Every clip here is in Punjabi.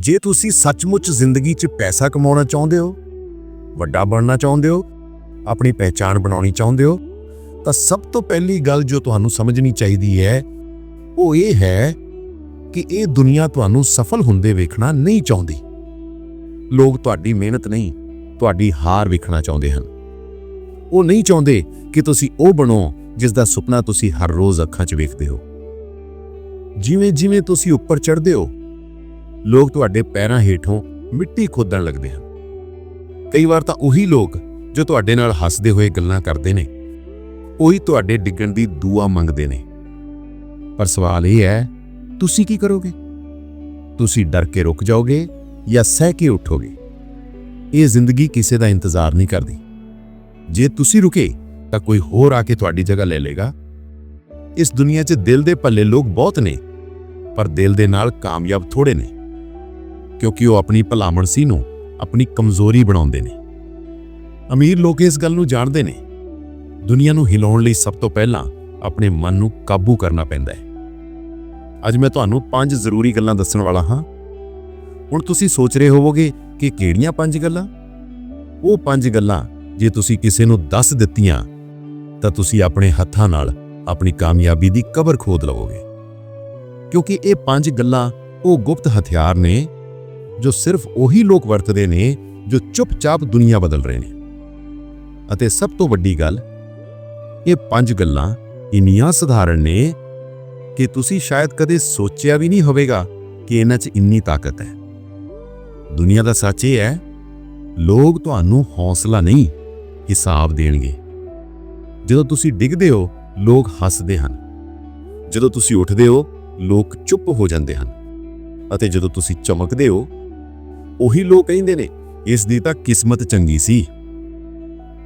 ਜੇ ਤੁਸੀਂ ਸੱਚਮੁੱਚ ਜ਼ਿੰਦਗੀ 'ਚ ਪੈਸਾ ਕਮਾਉਣਾ ਚਾਹੁੰਦੇ ਹੋ, ਵੱਡਾ ਬਣਨਾ ਚਾਹੁੰਦੇ ਹੋ, ਆਪਣੀ ਪਹਿਚਾਣ ਬਣਾਉਣੀ ਚਾਹੁੰਦੇ ਹੋ, ਤਾਂ ਸਭ ਤੋਂ ਪਹਿਲੀ ਗੱਲ ਜੋ ਤੁਹਾਨੂੰ ਸਮਝਣੀ ਚਾਹੀਦੀ ਹੈ, ਉਹ ਇਹ ਹੈ ਕਿ ਇਹ ਦੁਨੀਆ ਤੁਹਾਨੂੰ ਸਫਲ ਹੁੰਦੇ ਵੇਖਣਾ ਨਹੀਂ ਚਾਹੁੰਦੀ। ਲੋਕ ਤੁਹਾਡੀ ਮਿਹਨਤ ਨਹੀਂ, ਤੁਹਾਡੀ ਹਾਰ ਵੇਖਣਾ ਚਾਹੁੰਦੇ ਹਨ। ਉਹ ਨਹੀਂ ਚਾਹੁੰਦੇ ਕਿ ਤੁਸੀਂ ਉਹ ਬਣੋ ਜਿਸ ਦਾ ਸੁਪਨਾ ਤੁਸੀਂ ਹਰ ਰੋਜ਼ ਅੱਖਾਂ 'ਚ ਵੇਖਦੇ ਹੋ। ਜਿਵੇਂ ਜਿਵੇਂ ਤੁਸੀਂ ਉੱਪਰ ਚੜ੍ਹਦੇ ਹੋ ਲੋਕ ਤੁਹਾਡੇ ਪੈਰਾਂ ਹੇਠੋਂ ਮਿੱਟੀ ਖੋਦਣ ਲੱਗਦੇ ਹਨ। ਕਈ ਵਾਰ ਤਾਂ ਉਹੀ ਲੋਕ ਜੋ ਤੁਹਾਡੇ ਨਾਲ ਹੱਸਦੇ ਹੋਏ ਗੱਲਾਂ ਕਰਦੇ ਨੇ, ਉਹੀ ਤੁਹਾਡੇ ਡਿੱਗਣ ਦੀ ਦੁਆ ਮੰਗਦੇ ਨੇ। ਪਰ ਸਵਾਲ ਇਹ ਹੈ, ਤੁਸੀਂ ਕੀ ਕਰੋਗੇ? ਤੁਸੀਂ ਡਰ ਕੇ ਰੁਕ ਜਾਓਗੇ ਜਾਂ ਸਹਿ ਕੇ ਉੱਠੋਗੇ? ਇਹ ਜ਼ਿੰਦਗੀ ਕਿਸੇ ਦਾ ਇੰਤਜ਼ਾਰ ਨਹੀਂ ਕਰਦੀ। ਜੇ ਤੁਸੀਂ ਰੁਕੇ, ਤਾਂ ਕੋਈ ਹੋਰ ਆ ਕੇ ਤੁਹਾਡੀ ਜਗ੍ਹਾ ਲੈ ਲੇਗਾ ਇਸ ਦੁਨੀਆ 'ਚ ਦਿਲ ਦੇ ਭੱਲੇ ਲੋਕ ਬਹੁਤ ਨੇ, ਪਰ ਦਿਲ ਦੇ ਨਾਲ ਕਾਮਯਾਬ ਥੋੜੇ ਨੇ। ਕਿਉਂਕਿ ਉਹ ਆਪਣੀ ਭਲਾਮਣਸੀ ਨੂੰ ਆਪਣੀ ਕਮਜ਼ੋਰੀ ਬਣਾਉਂਦੇ ਨੇ। ਅਮੀਰ ਲੋਕ ਇਸ ਗੱਲ ਨੂੰ ਜਾਣਦੇ ਨੇ। ਦੁਨੀਆ ਨੂੰ ਹਿਲਾਉਣ ਲਈ ਸਭ ਤੋਂ ਪਹਿਲਾਂ ਆਪਣੇ ਮਨ ਨੂੰ ਕਾਬੂ ਕਰਨਾ ਪੈਂਦਾ ਹੈ। ਅੱਜ ਮੈਂ ਤੁਹਾਨੂੰ ਪੰਜ ਜ਼ਰੂਰੀ ਗੱਲਾਂ ਦੱਸਣ ਵਾਲਾ ਹਾਂ। ਹੁਣ ਤੁਸੀਂ ਸੋਚ ਰਹੇ ਹੋਵੋਗੇ ਕਿ ਕਿਹੜੀਆਂ ਪੰਜ ਗੱਲਾਂ? ਉਹ ਪੰਜ ਗੱਲਾਂ ਜੇ ਤੁਸੀਂ ਕਿਸੇ ਨੂੰ ਦੱਸ ਦਿੱਤੀਆਂ, ਤਾਂ ਤੁਸੀਂ ਆਪਣੇ ਹੱਥਾਂ ਨਾਲ ਆਪਣੀ ਕਾਮਯਾਬੀ ਦੀ ਕਬਰ ਖੋਦ ਲਵੋਗੇ। ਕਿਉਂਕਿ ਇਹ ਪੰਜ ਗੱਲਾਂ ਉਹ ਗੁਪਤ ਹਥਿਆਰ ਨੇ ਜੋ ਸਿਰਫ ਉਹੀ ਲੋਕ ਵਰਤਦੇ ਨੇ ਜੋ ਚੁੱਪਚਾਪ ਦੁਨੀਆ ਬਦਲ ਰਹੇ ਨੇ। ਅਤੇ ਸਭ ਤੋਂ ਵੱਡੀ ਗੱਲ, ਇਹ ਪੰਜ ਗੱਲਾਂ ਇੰਨੀਆਂ ਸਧਾਰਨ ਨੇ ਕਿ ਤੁਸੀਂ ਸ਼ਾਇਦ ਕਦੇ ਸੋਚਿਆ ਵੀ ਨਹੀਂ ਹੋਵੇਗਾ ਕਿ ਇਹਨਾਂ 'ਚ ਇੰਨੀ ਤਾਕਤ ਹੈ। ਦੁਨੀਆ ਦਾ ਸੱਚ ਇਹ ਹੈ, ਲੋਕ ਤੁਹਾਨੂੰ ਹੌਸਲਾ ਨਹੀਂ ਹਿਸਾਬ ਦੇਣਗੇ। ਜਦੋਂ ਤੁਸੀਂ ਡਿੱਗਦੇ ਹੋ, ਲੋਕ ਹੱਸਦੇ ਹਨ। ਜਦੋਂ ਤੁਸੀਂ ਉੱਠਦੇ ਹੋ, ਲੋਕ ਚੁੱਪ ਹੋ ਜਾਂਦੇ ਹਨ। ਅਤੇ ਜਦੋਂ ਤੁਸੀਂ ਚਮਕਦੇ ਹੋ ਉਹੀ ਲੋਕ ਕਹਿੰਦੇ ਨੇ ਇਸ ਦੀ ਤਾਂ ਕਿਸਮਤ ਚੰਗੀ ਸੀ।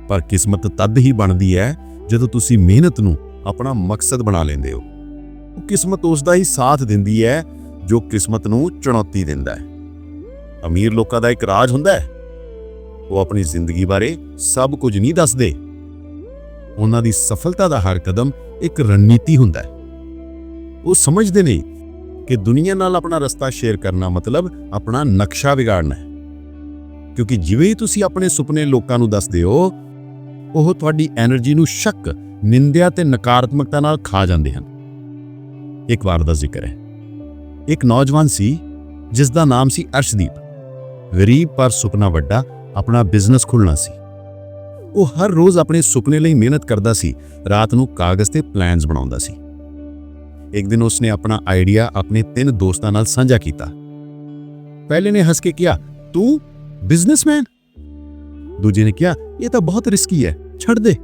ਪਰ ਕਿਸਮਤ ਤਦ ਹੀ ਬਣਦੀ ਹੈ ਜਦੋਂ ਤੁਸੀਂ ਮਿਹਨਤ ਨੂੰ ਆਪਣਾ ਮਕਸਦ ਬਣਾ ਲੈਂਦੇ ਹੋ। ਕਿਸਮਤ ਉਸ ਦਾ ਹੀ ਸਾਥ ਦਿੰਦੀ ਹੈ, ਜੋ ਕਿਸਮਤ ਨੂੰ ਚੁਣੌਤੀ ਦਿੰਦਾ ਹੈ। ਅਮੀਰ ਲੋਕਾਂ ਦਾ ਇੱਕ ਰਾਜ ਹੁੰਦਾ ਹੈ। ਉਹ ਆਪਣੀ ਜ਼ਿੰਦਗੀ ਬਾਰੇ ਸਭ ਕੁਝ ਨਹੀਂ ਦੱਸਦੇ। ਉਹਨਾਂ ਦੀ ਸਫਲਤਾ ਦਾ ਹਰ ਕਦਮ ਇੱਕ ਰਣਨੀਤੀ ਹੁੰਦਾ ਹੈ। ਉਹ ਸਮਝਦੇ ਨੇ ਕਿ ਦੁਨੀਆ ਨਾਲ ਆਪਣਾ ਰਸਤਾ ਸ਼ੇਅਰ ਕਰਨਾ ਮਤਲਬ ਆਪਣਾ ਨਕਸ਼ਾ ਵਿਗਾੜਨਾ ਹੈ। ਕਿਉਂਕਿ ਜਿਵੇਂ ਹੀ ਤੁਸੀਂ ਆਪਣੇ ਸੁਪਨੇ ਲੋਕਾਂ ਨੂੰ ਦੱਸਦੇ ਹੋ ਉਹ ਤੁਹਾਡੀ એનર્ਜੀ ਨੂੰ ਸ਼ੱਕ, ਨਿੰਦਿਆ ਤੇ ਨਕਾਰਾਤਮਕਤਾ ਨਾਲ ਖਾ ਜਾਂਦੇ ਹਨ। ਇੱਕ ਵਾਰ ਦਾ ਜ਼ਿਕਰ ਹੈ। ਇੱਕ ਨੌਜਵਾਨ ਸੀ ਜਿਸ ਦਾ ਨਾਮ ਸੀ ਅਰਸ਼ਦੀਪ। ਗਰੀਬ ਪਰ ਸੁਪਨਾ ਵੱਡਾ ਆਪਣਾ ਬਿਜ਼ਨਸ ਖੋਲਣਾ ਸੀ। ਉਹ ਹਰ ਰੋਜ਼ ਆਪਣੇ ਸੁਪਨੇ ਲਈ ਮਿਹਨਤ ਕਰਦਾ ਸੀ ਰਾਤ ਨੂੰ ਕਾਗਜ਼ ਤੇ ਪਲਾਨਸ ਬਣਾਉਂਦਾ ਸੀ। ਇੱਕ ਦਿਨ ਉਸਨੇ ਆਪਣਾ ਆਈਡੀਆ ਆਪਣੇ ਤਿੰਨ ਦੋਸਤਾਂ ਨਾਲ ਸਾਂਝਾ ਕੀਤਾ। ਪਹਿਲੇ ਨੇ ਹੱਸ ਕੇ ਕਿਹਾ, ਤੂੰ ਬਿਜ਼ਨਸਮੈਨ? ਦੂਜੇ ਨੇ ਕਿਹਾ, ਇਹ ਤਾਂ ਬਹੁਤ ਰਿਸਕੀ ਹੈ, ਛੱਡ ਦੇ।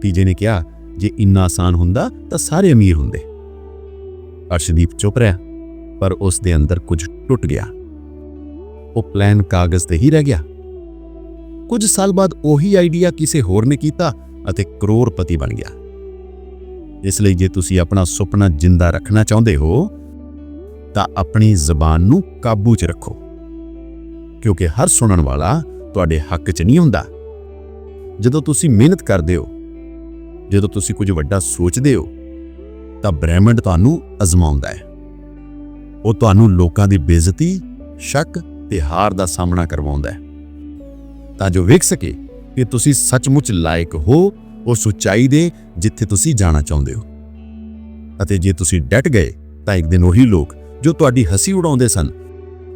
ਤੀਜੇ ਨੇ ਕਿਹਾ, ਜੇ ਇੰਨਾ ਆਸਾਨ ਹੁੰਦਾ ਤਾਂ ਸਾਰੇ ਅਮੀਰ ਹੁੰਦੇ। ਅਰਸ਼ਦੀਪ ਚੁੱਪ ਰਿਹਾ, ਪਰ ਉਸ ਦੇ ਅੰਦਰ ਕੁਝ ਟੁੱਟ ਗਿਆ। ਉਹ ਪਲਾਨ ਕਾਗਜ਼ ਤੇ ਹੀ ਰਹਿ ਗਿਆ। ਕੁਝ ਸਾਲ ਬਾਅਦ ਉਹੀ ਆਈਡੀਆ ਕਿਸੇ ਹੋਰ ਨੇ ਕੀਤਾ ਅਤੇ ਕਰੋੜਪਤੀ ਬਣ ਗਿਆ। ਇਸ ਲਈ ਜੇ ਤੁਸੀਂ ਆਪਣਾ ਸੁਪਨਾ ਜਿੰਦਾ ਰੱਖਣਾ ਚਾਹੁੰਦੇ ਹੋ, ਤਾਂ ਆਪਣੀ ਜ਼ਬਾਨ ਨੂੰ ਕਾਬੂ 'ਚ ਰੱਖੋ। ਕਿਉਂਕਿ ਹਰ ਸੁਣਨ ਵਾਲਾ ਤੁਹਾਡੇ ਹੱਕ 'ਚ ਨਹੀਂ ਹੁੰਦਾ। ਜਦੋਂ ਤੁਸੀਂ ਮਿਹਨਤ ਕਰਦੇ ਹੋ, ਜਦੋਂ ਤੁਸੀਂ ਕੁਝ ਵੱਡਾ ਸੋਚਦੇ ਹੋ, ਤਾਂ ਬ੍ਰਹਿਮੰਡ ਤੁਹਾਨੂੰ ਅਜ਼ਮਾਉਂਦਾ ਹੈ। ਉਹ ਤੁਹਾਨੂੰ ਲੋਕਾਂ ਦੀ ਬੇਇੱਜ਼ਤੀ, ਸ਼ੱਕ ਤੇ ਹਾਰ ਦਾ ਸਾਹਮਣਾ ਕਰਵਾਉਂਦਾ ਹੈ। ਤਾਂ ਜੋ ਵੇਖ ਸਕੇ ਕਿ ਤੁਸੀਂ ਸੱਚਮੁੱਚ ਲਾਇਕ ਹੋ ਉਸ ਉਚਾਈ ਦੇ ਜਿੱਥੇ ਤੁਸੀਂ ਜਾਣਾ ਚਾਹੁੰਦੇ ਹੋ। ਅਤੇ ਜੇ ਤੁਸੀਂ ਡਟ ਗਏ, ਤਾਂ ਇੱਕ ਦਿਨ ਉਹੀ ਲੋਕ ਜੋ ਤੁਹਾਡੀ ਹਸੀ ਉਡਾਉਂਦੇ ਸਨ,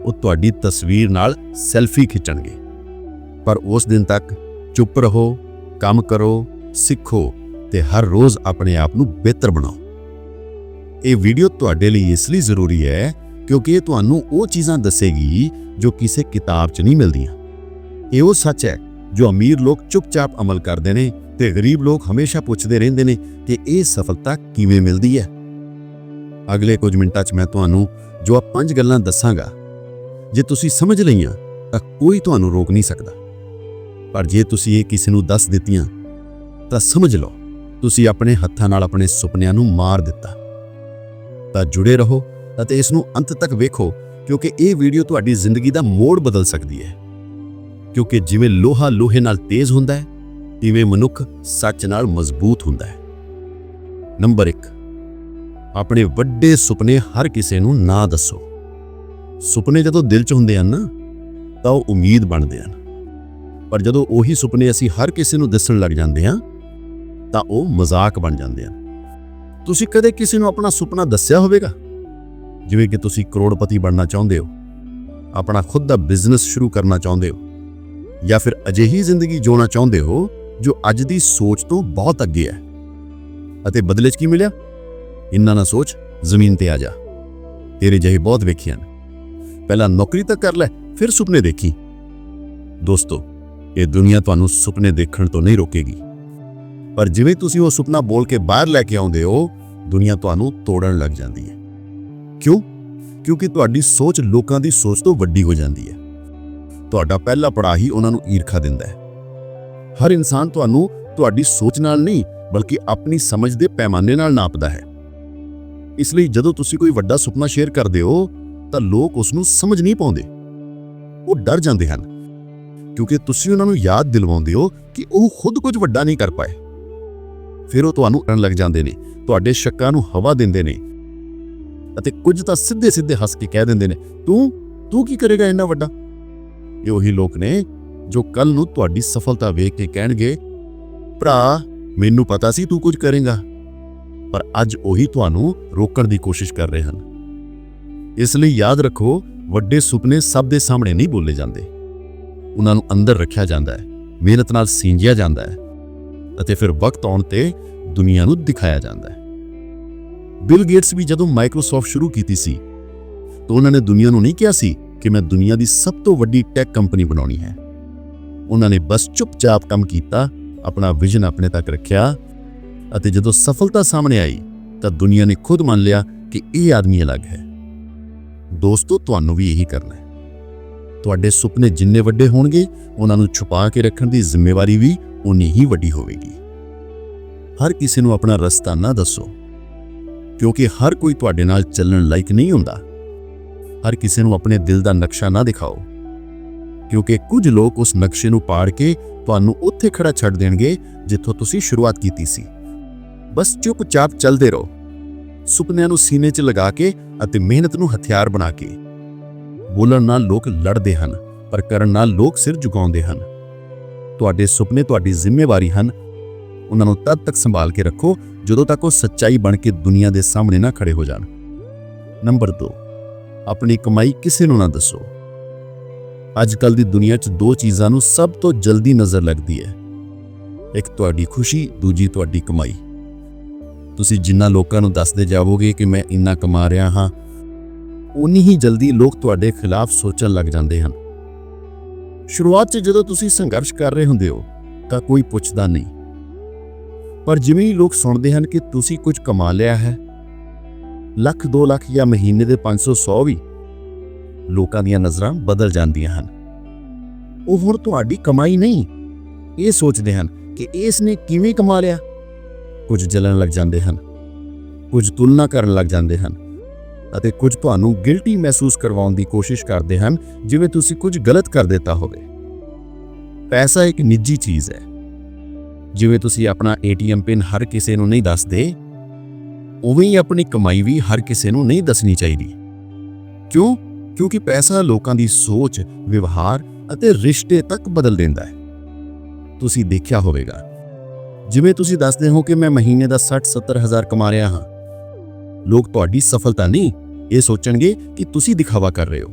ਉਹ ਤੁਹਾਡੀ ਤਸਵੀਰ ਨਾਲ ਸੈਲਫੀ ਖਿੱਚਣਗੇ। ਪਰ ਉਸ ਦਿਨ ਤੱਕ ਚੁੱਪ ਰਹੋ, ਕੰਮ ਕਰੋ, ਸਿੱਖੋ ਤੇ ਹਰ ਰੋਜ਼ ਆਪਣੇ ਆਪ ਨੂੰ ਬਿਹਤਰ ਬਣਾਓ। ਇਹ ਵੀਡੀਓ ਤੁਹਾਡੇ ਲਈ ਇਸ ਲਈ ਜ਼ਰੂਰੀ ਹੈ ਕਿਉਂਕਿ ਇਹ ਤੁਹਾਨੂੰ ਉਹ ਚੀਜ਼ਾਂ ਦੱਸੇਗੀ ਜੋ ਕਿਸੇ ਕਿਤਾਬ 'ਚ ਨਹੀਂ ਮਿਲਦੀਆਂ। ਇਹ ਉਹ ਸੱਚ ਹੈ ਜੋ ਅਮੀਰ ਲੋਕ ਚੁੱਪਚਾਪ ਅਮਲ ਕਰਦੇ ਨੇ ਤੇ ਗਰੀਬ ਲੋਕ ਹਮੇਸ਼ਾ ਪੁੱਛਦੇ ਰਹਿੰਦੇ ਨੇ ਕਿ ਇਹ ਸਫਲਤਾ ਕਿਵੇਂ ਮਿਲਦੀ ਹੈ। ਅਗਲੇ ਕੁਝ ਮਿੰਟਾਂ 'ਚ ਮੈਂ ਤੁਹਾਨੂੰ ਜੋ ਆ ਪੰਜ ਗੱਲਾਂ ਦੱਸਾਂਗਾ, ਜੇ ਤੁਸੀਂ ਸਮਝ ਲਈਆਂ, ਤਾਂ ਕੋਈ ਤੁਹਾਨੂੰ ਰੋਕ ਨਹੀਂ ਸਕਦਾ। ਪਰ ਜੇ ਤੁਸੀਂ ਇਹ ਕਿਸੇ ਨੂੰ ਦੱਸ ਦਿੱਤੀਆਂ, ਤਾਂ ਸਮਝ ਲਓ, ਤੁਸੀਂ ਆਪਣੇ ਹੱਥਾਂ ਨਾਲ ਆਪਣੇ ਸੁਪਨਿਆਂ ਨੂੰ ਮਾਰ ਦਿੱਤਾ। ਤਾਂ ਜੁੜੇ ਰਹੋ ਅਤੇ ਇਸ ਨੂੰ ਅੰਤ ਤੱਕ ਵੇਖੋ, ਕਿਉਂਕਿ ਇਹ ਵੀਡੀਓ ਤੁਹਾਡੀ ਜ਼ਿੰਦਗੀ ਦਾ ਮੋੜ ਬਦਲ ਸਕਦੀ ਹੈ। ਕਿਉਂਕਿ ਜਿਵੇਂ ਲੋਹਾ ਲੋਹੇ ਨਾਲ ਤੇਜ਼ ਹੁੰਦਾ ਹੈ ਤਿਵੇਂ ਮਨੁੱਖ ਸੱਚ ਨਾਲ ਮਜ਼ਬੂਤ ਹੁੰਦਾ ਹੈ। ਨੰਬਰ 1 ਆਪਣੇ ਵੱਡੇ ਸੁਪਨੇ ਹਰ ਕਿਸੇ ਨੂੰ ਨਾ ਦੱਸੋ। ਸੁਪਨੇ ਜਦੋਂ ਦਿਲ 'ਚ ਹੁੰਦੇ ਹਨ ਨਾ, ਤਾਂ ਉਹ ਉਮੀਦ ਬਣਦੇ ਹਨ। ਪਰ ਜਦੋਂ ਉਹੀ ਸੁਪਨੇ ਅਸੀਂ ਹਰ ਕਿਸੇ ਨੂੰ ਦੱਸਣ ਲੱਗ ਜਾਂਦੇ ਹਾਂ, ਤਾਂ ਉਹ ਮਜ਼ਾਕ ਬਣ ਜਾਂਦੇ ਹਨ। ਤੁਸੀਂ ਕਦੇ ਕਿਸੇ ਨੂੰ ਆਪਣਾ ਸੁਪਨਾ ਦੱਸਿਆ ਹੋਵੇਗਾ? ਜਿਵੇਂ ਕਿ ਤੁਸੀਂ ਕਰੋੜਪਤੀ ਬਣਨਾ ਚਾਹੁੰਦੇ ਹੋ, ਆਪਣਾ ਖੁਦ ਦਾ ਬਿਜ਼ਨਸ ਸ਼ੁਰੂ ਕਰਨਾ ਚਾਹੁੰਦੇ ਹੋ, ਜਾਂ ਫਿਰ ਅਜਿਹੀ ਜ਼ਿੰਦਗੀ ਜਿਉਣਾ ਚਾਹੁੰਦੇ ਹੋ ਜੋ ਅੱਜ ਦੀ ਸੋਚ ਤੋਂ ਬਹੁਤ ਅੱਗੇ ਹੈ। ਅਤੇ ਬਦਲੇ 'ਚ ਕੀ ਮਿਲਿਆ? ਇੰਨਾ ਨਾ ਸੋਚ ਜ਼ਮੀਨ ਤੇ ਆ ਜਾ। ਤੇਰੇ ਜਿਹੇ ਬਹੁਤ ਵੇਖੇ ਹਨ। ਪਹਿਲਾਂ ਨੌਕਰੀ ਤਾਂ ਕਰ ਲੈ, ਫਿਰ ਸੁਪਨੇ ਦੇਖੀ। ਦੋਸਤੋ, ਇਹ ਦੁਨੀਆ ਤੁਹਾਨੂੰ ਸੁਪਨੇ ਦੇਖਣ ਤੋਂ ਨਹੀਂ ਰੋਕੇਗੀ। ਪਰ ਜਿਵੇਂ ਤੁਸੀਂ ਉਹ ਸੁਪਨਾ ਬੋਲ ਕੇ ਬਾਹਰ ਲੈ ਕੇ ਆਉਂਦੇ ਹੋ, ਦੁਨੀਆ ਤੁਹਾਨੂੰ ਤੋੜਨ ਲੱਗ ਜਾਂਦੀ ਹੈ। ਕਿਉਂ? ਕਿਉਂਕਿ ਤੁਹਾਡੀ ਸੋਚ ਲੋਕਾਂ ਦੀ ਸੋਚ ਤੋਂ ਵੱਡੀ ਹੋ ਜਾਂਦੀ ਹੈ। ਤੁਹਾਡਾ ਪਹਿਲਾ ਪੜਾਅ ਹੀ ਉਹਨਾਂ ਨੂੰ ਈਰਖਾ ਦਿੰਦਾ ਹੈ। ਹਰ ਇਨਸਾਨ ਤੁਹਾਨੂੰ ਤੁਹਾਡੀ ਸੋਚ ਨਾਲ ਨਹੀਂ, ਬਲਕਿ ਆਪਣੀ ਸਮਝ ਦੇ ਪੈਮਾਨੇ ਨਾਲ ਨਾਪਦਾ ਹੈ। ਇਸ ਲਈ ਜਦੋਂ ਤੁਸੀਂ ਕੋਈ ਵੱਡਾ ਸੁਪਨਾ ਸ਼ੇਅਰ ਕਰਦੇ ਹੋ, ਤਾਂ ਲੋਕ ਉਸ ਨੂੰ ਸਮਝ ਨਹੀਂ ਪਾਉਂਦੇ। ਉਹ ਡਰ ਜਾਂਦੇ ਹਨ, ਕਿਉਂਕਿ ਤੁਸੀਂ ਉਹਨਾਂ ਨੂੰ ਯਾਦ ਦਿਲਵਾਉਂਦੇ ਹੋ ਕਿ ਉਹ ਖੁਦ ਕੁਝ ਵੱਡਾ ਨਹੀਂ ਕਰ ਪਾਏ। ਫਿਰ ਉਹ ਤੁਹਾਨੂੰ ਕਰਨ ਲੱਗ ਜਾਂਦੇ ਨੇ, ਤੁਹਾਡੇ ਸ਼ੱਕਾਂ ਨੂੰ ਹਵਾ ਦਿੰਦੇ ਨੇ, ਅਤੇ ਕੁਝ ਤਾਂ ਸਿੱਧੇ ਸਿੱਧੇ ਹੱਸ ਕੇ ਕਹਿ ਦਿੰਦੇ ਨੇ, ਤੂੰ ਤੂੰ ਕੀ ਕਰੇਗਾ ਇੰਨਾ ਵੱਡਾ? ਇਹ ਉਹੀ ਲੋਕ ਨੇ ਜੋ ਕੱਲ ਨੂੰ ਤੁਹਾਡੀ ਸਫਲਤਾ ਵੇਖ ਕੇ ਕਹਿਣਗੇ, ਭਰਾ, ਮੈਨੂੰ ਪਤਾ ਸੀ ਤੂੰ ਕੁਝ ਕਰੇਗਾ, ਪਰ ਅੱਜ ਉਹੀ ਤੁਹਾਨੂੰ ਰੋਕਣ ਦੀ ਕੋਸ਼ਿਸ਼ ਕਰ ਰਹੇ ਹਨ। ਇਸ ਲਈ ਯਾਦ ਰੱਖੋ, ਵੱਡੇ ਸੁਪਨੇ ਸਭ ਦੇ ਸਾਹਮਣੇ ਨਹੀਂ ਬੋਲੇ ਜਾਂਦੇ। ਉਹਨਾਂ ਨੂੰ ਅੰਦਰ ਰੱਖਿਆ ਜਾਂਦਾ ਹੈ, ਮਿਹਨਤ ਨਾਲ ਸਿੰਜਿਆ ਜਾਂਦਾ ਹੈ ਅਤੇ ਫਿਰ ਵਕਤ ਆਉਣ ਤੇ ਦੁਨੀਆ ਨੂੰ ਦਿਖਾਇਆ ਜਾਂਦਾ ਹੈ। ਬਿਲ ਗੇਟਸ ਵੀ ਜਦੋਂ ਮਾਈਕਰੋਸਾਫਟ ਸ਼ੁਰੂ ਕੀਤੀ ਸੀ, ਤਾਂ ਉਹਨਾਂ ਨੇ ਦੁਨੀਆ ਨੂੰ ਨਹੀਂ ਕਿਹਾ ਸੀ ਕਿ ਮੈਂ ਦੁਨੀਆ ਦੀ ਸਭ ਤੋਂ ਵੱਡੀ ਟੈਕ ਕੰਪਨੀ ਬਣਾਉਣੀ ਹੈ। ਉਹਨਾਂ ਨੇ ਬਸ ਚੁੱਪਚਾਪ ਕੰਮ ਕੀਤਾ, ਆਪਣਾ ਵਿਜ਼ਨ ਆਪਣੇ ਤੱਕ ਰੱਖਿਆ ਅਤੇ ਜਦੋਂ ਸਫਲਤਾ ਸਾਹਮਣੇ ਆਈ ਤਾਂ ਦੁਨੀਆ ਨੇ ਖੁਦ ਮੰਨ ਲਿਆ ਕਿ ਇਹ ਆਦਮੀ ਅਲੱਗ ਹੈ। ਦੋਸਤੋ, ਤੁਹਾਨੂੰ ਵੀ ਇਹੀ ਕਰਨਾ ਹੈ। ਤੁਹਾਡੇ ਸੁਪਨੇ ਜਿੰਨੇ ਵੱਡੇ ਹੋਣਗੇ, ਉਹਨਾਂ ਨੂੰ ਛੁਪਾ ਕੇ ਰੱਖਣ ਦੀ ਜ਼ਿੰਮੇਵਾਰੀ ਵੀ ਉਨੀ ਹੀ ਵੱਡੀ ਹੋਵੇਗੀ। ਹਰ ਕਿਸੇ ਨੂੰ ਆਪਣਾ ਰਸਤਾ ਨਾ ਦੱਸੋ, ਕਿਉਂਕਿ ਹਰ ਕੋਈ ਤੁਹਾਡੇ ਨਾਲ ਚੱਲਣ ਲਾਇਕ ਨਹੀਂ ਹੁੰਦਾ। ਹਰ ਕਿਸੇ ਨੂੰ ਆਪਣੇ ਦਿਲ ਦਾ ਨਕਸ਼ਾ ਨਾ ਦਿਖਾਓ। ਕਿਉਂਕਿ ਕੁਝ ਲੋਕ ਉਸ ਨਕਸ਼ੇ ਨੂੰ ਪਾੜ ਕੇ ਤੁਹਾਨੂੰ ਉੱਥੇ ਖੜਾ ਛੱਡ ਦੇਣਗੇ, ਜਿੱਥੋਂ ਤੁਸੀਂ ਸ਼ੁਰੂਆਤ ਕੀਤੀ ਸੀ। ਬਸ ਚੁੱਪਚਾਪ ਚੱਲਦੇ ਰਹੋ। ਸੁਪਨਿਆਂ ਨੂੰ ਸੀਨੇ 'ਚ ਲਗਾ ਕੇ ਅਤੇ ਮਿਹਨਤ ਨੂੰ ਹਥਿਆਰ ਬਣਾ ਕੇ। ਬੋਲਣ ਨਾਲ ਲੋਕ ਲੜਦੇ ਹਨ, ਪਰ ਕਰਨ ਨਾਲ ਲੋਕ ਸਿਰ ਝੁਕਾਉਂਦੇ ਹਨ। ਤੁਹਾਡੇ ਸੁਪਨੇ ਤੁਹਾਡੀ ਜ਼ਿੰਮੇਵਾਰੀ ਹਨ। ਉਹਨਾਂ ਨੂੰ ਤਦ ਤੱਕ ਸੰਭਾਲ ਕੇ ਰੱਖੋ ਜਦੋਂ ਤੱਕ ਉਹ ਸੱਚਾਈ ਬਣ ਕੇ ਦੁਨੀਆ ਦੇ ਸਾਹਮਣੇ ਨਾ ਖੜੇ ਹੋ ਜਾਣ। ਨੰਬਰ 2 ਆਪਣੀ ਕਮਾਈ ਕਿਸੇ ਨੂੰ ਨਾ ਦੱਸੋ। ਅੱਜ ਕੱਲ ਦੀ ਦੁਨੀਆ 'ਚ ਦੋ ਚੀਜ਼ਾਂ ਨੂੰ ਸਭ ਤੋਂ ਜਲਦੀ ਨਜ਼ਰ ਲੱਗਦੀ ਹੈ। ਇੱਕ ਤੁਹਾਡੀ ਖੁਸ਼ੀ, ਦੂਜੀ ਤੁਹਾਡੀ ਕਮਾਈ। ਤੁਸੀਂ ਜਿੰਨਾ ਲੋਕਾਂ ਨੂੰ ਦੱਸਦੇ ਜਾਵੋਗੇ ਕਿ ਮੈਂ ਇੰਨਾ ਕਮਾ ਰਿਹਾ ਹਾਂ ਉਨੀ ਹੀ ਜਲਦੀ ਲੋਕ ਤੁਹਾਡੇ ਖਿਲਾਫ ਸੋਚਣ ਲੱਗ ਜਾਂਦੇ ਹਨ। ਸ਼ੁਰੂਆਤ 'ਚ ਜਦੋਂ ਤੁਸੀਂ ਸੰਘਰਸ਼ ਕਰ ਰਹੇ ਹੁੰਦੇ ਹੋ, ਤਾਂ ਕੋਈ ਪੁੱਛਦਾ ਨਹੀਂ। ਪਰ ਜਿਵੇਂ ਹੀ ਲੋਕ ਸੁਣਦੇ ਹਨ ਕਿ ਤੁਸੀਂ ਕੁਝ ਕਮਾ ਲਿਆ ਹੈ, ਲੱਖ 2 ਲੱਖ ਜਾਂ ਮਹੀਨੇ ਦੇ 500 100 ਵੀ ਲੋਕਾਂ ਦੀਆਂ ਨਜ਼ਰਾਂ ਬਦਲ ਜਾਂਦੀਆਂ ਹਨ। ਉਹ ਹੁਣ ਤੁਹਾਡੀ ਕਮਾਈ ਨਹੀਂ। ਇਹ ਸੋਚਦੇ ਹਨ ਕਿ ਇਸ ਨੇ ਕਿਵੇਂ ਕਮਾ ਲਿਆ। ਕੁਝ ਜਲਣ ਲੱਗ ਜਾਂਦੇ ਹਨ। ਕੁਝ ਤੁਲਨਾ ਕਰਨ ਲੱਗ ਜਾਂਦੇ ਹਨ। ਅਤੇ ਕੁਝ ਤੁਹਾਨੂੰ ਗਿਲਟੀ ਮਹਿਸੂਸ ਕਰਵਾਉਣ ਦੀ ਕੋਸ਼ਿਸ਼ ਕਰਦੇ ਹਨ, ਜਿਵੇਂ ਤੁਸੀਂ ਕੁਝ ਗਲਤ ਕਰ ਦਿੱਤਾ ਹੋਵੇ। ਪੈਸਾ ਇੱਕ ਨਿੱਜੀ ਚੀਜ਼ ਹੈ। ਜਿਵੇਂ ਤੁਸੀਂ ਆਪਣਾ ਏਟੀਐਮ ਪਿਨ ਹਰ ਕਿਸੇ ਨੂੰ ਨਹੀਂ ਦੱਸਦੇ, ਉਵੇਂ ਹੀ ਆਪਣੀ ਕਮਾਈ ਵੀ ਹਰ ਕਿਸੇ ਨੂੰ ਨਹੀਂ ਦੱਸਣੀ ਚਾਹੀਦੀ। ਕਿਉਂ? ਕਿਉਂਕਿ ਪੈਸਾ ਲੋਕਾਂ ਦੀ ਸੋਚ, ਵਿਵਹਾਰ ਅਤੇ ਰਿਸ਼ਤੇ ਤੱਕ ਬਦਲ ਦਿੰਦਾ ਹੈ। ਤੁਸੀਂ ਦੇਖਿਆ ਹੋਵੇਗਾ। ਜਿਵੇਂ ਤੁਸੀਂ ਦੱਸਦੇ ਹੋ ਕਿ ਮੈਂ ਮਹੀਨੇ ਦਾ 60-70 ਹਜ਼ਾਰ ਕਮਾ ਰਿਹਾ ਹਾਂ। ਲੋਕ ਤੁਹਾਡੀ ਸਫਲਤਾ ਨਹੀਂ, ਇਹ ਸੋਚਣਗੇ ਕਿ ਤੁਸੀਂ ਦਿਖਾਵਾ ਕਰ ਰਹੇ ਹੋ।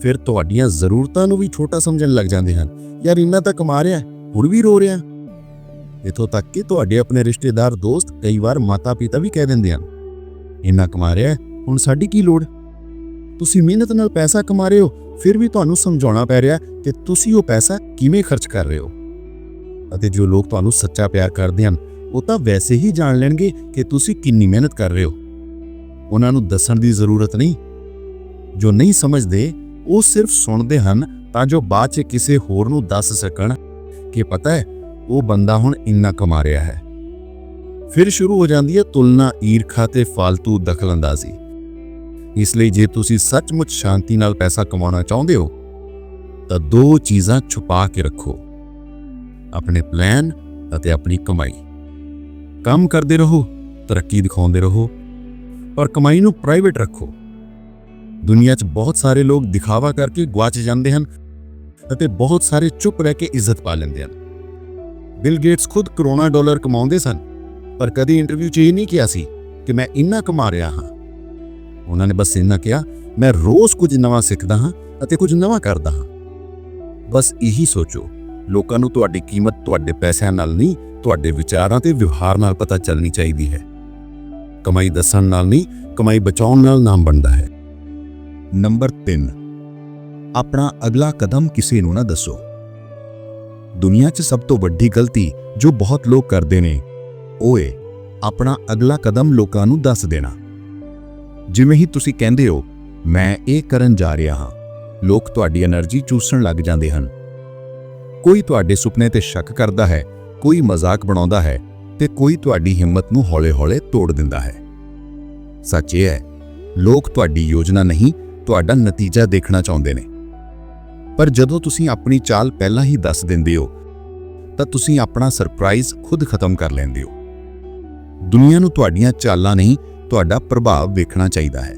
ਫਿਰ ਤੁਹਾਡੀਆਂ ਜ਼ਰੂਰਤਾਂ ਨੂੰ ਵੀ ਛੋਟਾ ਸਮਝਣ ਲੱਗ ਜਾਂਦੇ ਹਨ। ਯਾਰ ਇੰਨਾ ਤਾਂ ਕਮਾ ਰਿਹਾ ਹੁਣ ਵੀ ਰੋ ਰਿਹਾ। ਇਥੋਂ ਤੱਕ ਕਿ ਤੁਹਾਡੇ ਆਪਣੇ ਰਿਸ਼ਤੇਦਾਰ, ਦੋਸਤ ਕਈ ਵਾਰ ਮਾਤਾ-ਪਿਤਾ ਵੀ ਕਹਿ ਦਿੰਦੇ ਹਨ, ਇੰਨਾ ਕਮਾ ਰਿਹਾ ਹੁਣ ਸਾਡੀ ਕੀ ਲੋੜ? ਤੁਸੀਂ ਮਿਹਨਤ ਨਾਲ ਪੈਸਾ ਕਮਾ ਰਹੇ ਹੋ, ਫਿਰ ਵੀ ਤੁਹਾਨੂੰ ਸਮਝਾਉਣਾ ਪੈ ਰਿਹਾ ਕਿ ਤੁਸੀਂ ਉਹ ਪੈਸਾ ਕਿਵੇਂ ਖਰਚ ਕਰ ਰਹੇ ਹੋ। ਅਤੇ ਜੋ ਲੋਕ ਤੁਹਾਨੂੰ ਸੱਚਾ ਪਿਆਰ ਕਰਦੇ ਹਨ, ਉਹ ਤਾਂ ਵੈਸੇ ਹੀ ਜਾਣ ਲੈਣਗੇ ਕਿ ਤੁਸੀਂ ਕਿੰਨੀ ਮਿਹਨਤ ਕਰ ਰਹੇ ਹੋ। ਉਹਨਾਂ ਨੂੰ ਦੱਸਣ ਦੀ ਜ਼ਰੂਰਤ ਨਹੀਂ। ਜੋ ਨਹੀਂ ਸਮਝਦੇ, ਉਹ ਸਿਰਫ ਸੁਣਦੇ ਹਨ ਤਾਂ ਜੋ ਬਾਅਦ 'ਚ ਕਿਸੇ ਹੋਰ ਨੂੰ ਦੱਸ ਸਕਣ ਕਿ ਪਤਾ ਹੈ, ਉਹ ਬੰਦਾ ਹੁਣ ਇੰਨਾ ਕਮਾ ਰਿਹਾ ਹੈ। ਫਿਰ ਸ਼ੁਰੂ ਹੋ ਜਾਂਦੀ ਹੈ ਤੁਲਨਾ, ਈਰਖਾ ਤੇ ਫालतू ਦਖਲਅੰਦਾਜ਼ੀ। ਇਸ ਲਈ ਜੇ ਤੁਸੀਂ ਸੱਚਮੁੱਚ ਸ਼ਾਂਤੀ ਨਾਲ ਪੈਸਾ ਕਮਾਉਣਾ ਚਾਹੁੰਦੇ ਹੋ, ਤਾਂ ਦੋ ਚੀਜ਼ਾਂ ਛੁਪਾ ਕੇ ਰੱਖੋ। ਆਪਣੇ ਪਲਾਨ ਅਤੇ ਆਪਣੀ ਕਮਾਈ। ਕੰਮ ਕਰਦੇ ਰਹੋ, ਤਰੱਕੀ ਦਿਖਾਉਂਦੇ ਰਹੋ ਪਰ ਕਮਾਈ ਨੂੰ ਪ੍ਰਾਈਵੇਟ ਰੱਖੋ। ਦੁਨੀਆ 'ਚ ਬਹੁਤ ਸਾਰੇ ਲੋਕ ਦਿਖਾਵਾ ਕਰਕੇ ਗਵਾਚ ਜਾਂਦੇ ਹਨ ਅਤੇ ਬਹੁਤ ਸਾਰੇ ਚੁੱਪ ਰਹਿ ਕੇ ਇੱਜ਼ਤ ਪਾ ਲੈਂਦੇ ਹਨ। ਬਿਲ ਗੇਟਸ ਖੁਦ ਕਰੋਨਾ ਡਾਲਰ ਕਮਾਉਂਦੇ ਸਨ, ਪਰ ਕਦੀ ਇੰਟਰਵਿਊ 'ਚ ਇਹ ਨਹੀਂ ਕਿਹਾ ਸੀ ਕਿ ਮੈਂ ਇੰਨਾ ਕਮਾ ਰਿਹਾ ਹਾਂ। ਉਹਨਾਂ ਨੇ ਬਸ ਇੰਨਾ ਕਿਹਾ, ਮੈਂ ਰੋਜ਼ ਕੁਝ ਨਵਾਂ ਸਿੱਖਦਾ ਹਾਂ ਅਤੇ ਕੁਝ ਨਵਾਂ ਕਰਦਾ ਹਾਂ। ਬਸ ਇਹੀ ਸੋਚੋ, ਲੋਕਾਂ ਨੂੰ ਤੁਹਾਡੀ ਕੀਮਤ ਤੁਹਾਡੇ ਪੈਸਿਆਂ ਨਾਲ ਨਹੀਂ, ਤੁਹਾਡੇ ਵਿਚਾਰਾਂ ਤੇ ਵਿਵਹਾਰ ਨਾਲ ਪਤਾ ਚੱਲਣੀ ਚਾਹੀਦੀ ਹੈ। ਕਮਾਈ ਦੱਸਣ ਨਾਲ ਨਹੀਂ, ਕਮਾਈ ਬਚਾਉਣ ਨਾਲ ਨਾਮ ਬਣਦਾ ਹੈ। ਨੰਬਰ 3 ਆਪਣਾ ਅਗਲਾ ਕਦਮ ਕਿਸੇ ਨੂੰ ਨਾ ਦੱਸੋ। ਦੁਨੀਆ 'ਚ ਸਭ ਤੋਂ ਵੱਡੀ ਗਲਤੀ ਜੋ ਬਹੁਤ ਲੋਕ ਕਰਦੇ ਨੇ, ਉਹ ਏ ਆਪਣਾ ਅਗਲਾ ਕਦਮ ਲੋਕਾਂ ਨੂੰ ਦੱਸ ਦੇਣਾ। ਜਿਵੇਂ ਹੀ ਤੁਸੀਂ ਕਹਿੰਦੇ ਹੋ, ਮੈਂ ਇਹ ਕਰਨ ਜਾ ਰਿਹਾ ਹਾਂ। ਲੋਕ ਤੁਹਾਡੀ એનર્ਜੀ ਚੂਸਣ ਲੱਗ ਜਾਂਦੇ ਹਨ। ਕੋਈ ਤੁਹਾਡੇ ਸੁਪਨੇ ਤੇ ਸ਼ੱਕ ਕਰਦਾ ਹੈ, ਕੋਈ ਮਜ਼ਾਕ ਬਣਾਉਂਦਾ ਹੈ ਤੇ ਕੋਈ ਤੁਹਾਡੀ ਹਿੰਮਤ ਨੂੰ ਹੌਲੇ-ਹੌਲੇ ਤੋੜ ਦਿੰਦਾ ਹੈ। ਸੱਚ ਇਹ ਹੈ, ਲੋਕ ਤੁਹਾਡੀ ਯੋਜਨਾ ਨਹੀਂ, ਤੁਹਾਡਾ ਨਤੀਜਾ ਦੇਖਣਾ ਚਾਹੁੰਦੇ ਨੇ। ਪਰ ਜਦੋਂ ਤੁਸੀਂ ਆਪਣੀ ਚਾਲ ਪਹਿਲਾਂ ਹੀ ਦੱਸ ਦਿੰਦੇ ਹੋ, ਤਾਂ ਤੁਸੀਂ ਆਪਣਾ ਸਰਪ੍ਰਾਈਜ਼ ਖੁਦ ਖਤਮ ਕਰ ਲੈਂਦੇ ਹੋ। ਦੁਨੀਆ ਨੂੰ ਤੁਹਾਡੀਆਂ ਚਾਲਾਂ ਨਹੀਂ ਤੁਹਾਡਾ ਪ੍ਰਭਾਵ ਵੇਖਣਾ ਚਾਹੀਦਾ ਹੈ।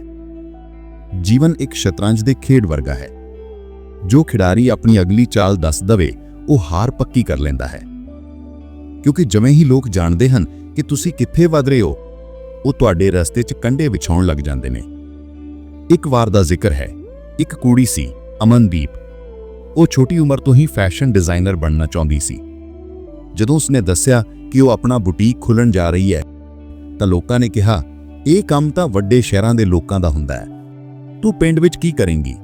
ਜੀਵਨ ਇੱਕ ਸ਼ਤਰੰਜ ਦੇ ਖੇਡ ਵਰਗਾ ਹੈ। ਜੋ ਖਿਡਾਰੀ ਆਪਣੀ ਅਗਲੀ ਚਾਲ ਦੱਸ ਦਵੇ, ਉਹ ਹਾਰ ਪੱਕੀ ਕਰ ਲੈਂਦਾ ਹੈ। ਕਿਉਂਕਿ ਜਿਵੇਂ ਹੀ ਲੋਕ ਜਾਣਦੇ ਹਨ ਕਿ ਤੁਸੀਂ ਕਿੱਥੇ ਵਧ ਰਹੇ ਹੋ, ਉਹ ਤੁਹਾਡੇ ਰਸਤੇ 'ਚ ਕੰਡੇ ਵਿਛਾਉਣ ਲੱਗ ਜਾਂਦੇ ਨੇ। ਇੱਕ ਵਾਰ ਦਾ ਜ਼ਿਕਰ ਹੈ, ਇੱਕ ਕੁੜੀ ਸੀ, ਅਮਨਦੀਪ। ਉਹ ਛੋਟੀ ਉਮਰ ਤੋਂ ਹੀ ਫੈਸ਼ਨ ਡਿਜ਼ਾਈਨਰ ਬਣਨਾ ਚਾਹੁੰਦੀ ਸੀ। ਜਦੋਂ ਉਸਨੇ ਦੱਸਿਆ ਕਿ ਉਹ ਆਪਣਾ ਬੁਟੀਕ ਖੋਲਣ ਜਾ ਰਹੀ ਹੈ, ਤਾਂ ਲੋਕਾਂ ਨੇ ਕਿਹਾ ਇਹ ਕੰਮ ਤਾਂ ਵੱਡੇ ਸ਼ਹਿਰਾਂ ਦੇ ਲੋਕਾਂ ਦਾ ਹੁੰਦਾ ਹੈ। ਤੂੰ ਪਿੰਡ ਵਿੱਚ ਕੀ ਕਰੇਂਗੀ?